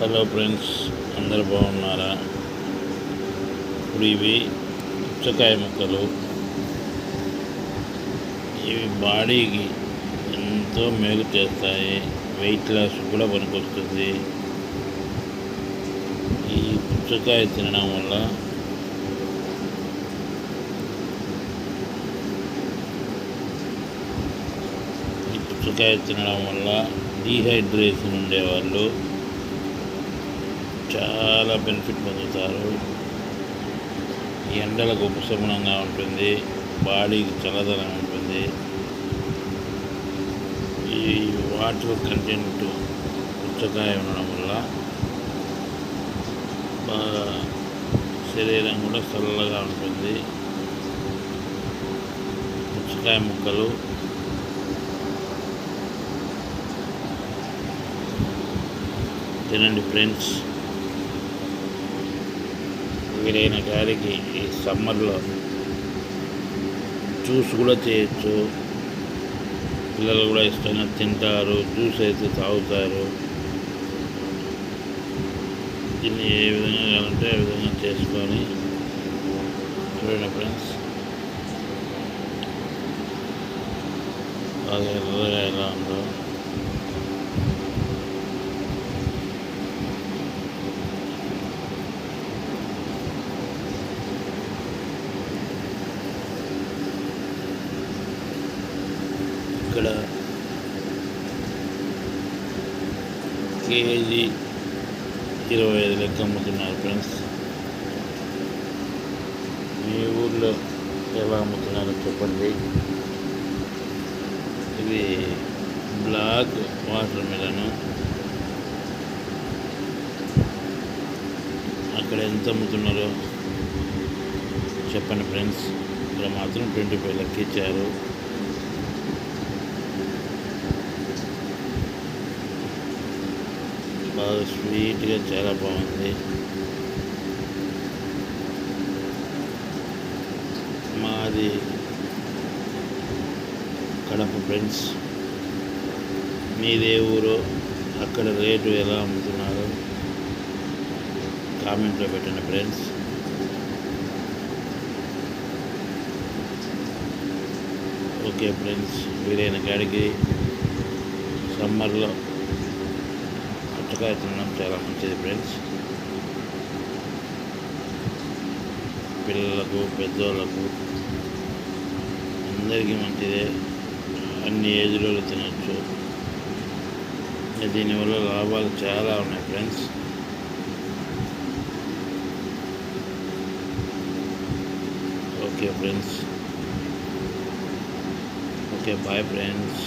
Hello friends అందరు బాగున్నారా? ఇప్పుడు ఇవి పుచ్చకాయ ముక్కలు. ఇవి బాడీకి ఎంతో మేలు చేస్తాయి. వెయిట్ లాస్ కూడా పనికొస్తుంది. ఈ పుచ్చకాయ తినడం వల్ల ఈ పుచ్చకాయ తినడం వల్ల డీహైడ్రేషన్ ఉండేవాళ్ళు. చాలా బెనిఫిట్ పొందుతారు. ఈ ఎండలకు ఉపశమనంగా ఉంటుంది. బాడీకి చల్లదనం ఉంటుంది. ఈ వాటర్ కంటెంట్ పుచ్చకాయ ఉండడం వల్ల బాగా శరీరం కూడా చల్లగా ఉంటుంది. పుచ్చకాయ ముక్కలు తినండి ఫ్రెండ్స్ వీలైన గాలికి ఈ సమ్మర్లో జ్యూస్ కూడా చేయొచ్చు. పిల్లలు కూడా ఇష్టంగా తింటారు జ్యూస్ అయితే తాగుతారు. దీన్ని ఏ విధంగా కావాలంటే ఆ విధంగా చేసుకొని చూడండి ఫ్రెండ్స్. బాగా ఎర్రగా ఎలా ఉందో. ఇక్కడ కేజీ ఇరవై ఐదు లెక్క అమ్ముతున్నారు ఫ్రెండ్స్. మీ ఊర్లో ఎలా అమ్ముతున్నారో చెప్పండి. ఇది బ్లాక్ వాటర్ మిలను. అక్కడ ఎంత అమ్ముతున్నారో చెప్పండి ఫ్రెండ్స్. ఇక్కడ మాత్రం ట్వంటీ ఫైవ్ లెక్క ఇచ్చారు. బాగా స్వీట్గా చాలా బాగుంది. మాది కడప ఫ్రెండ్స్. మీదే ఊరు. అక్కడ రేటు ఎలా అమ్ముతున్నారు? కామెంట్లో పెట్టండి ఫ్రెండ్స్. ఓకే ఫ్రెండ్స్ వీలైన కాడికి సమ్మర్లో పుచ్చకాయ తినడం చాలా మంచిది ఫ్రెండ్స్ పిల్లలకు పెద్దోళ్ళకు అందరికీ మంచిదే. అన్ని ఏజ్లో తినచ్చు. దీనివల్ల లాభాలు చాలా ఉన్నాయి friends okay friends okay bye friends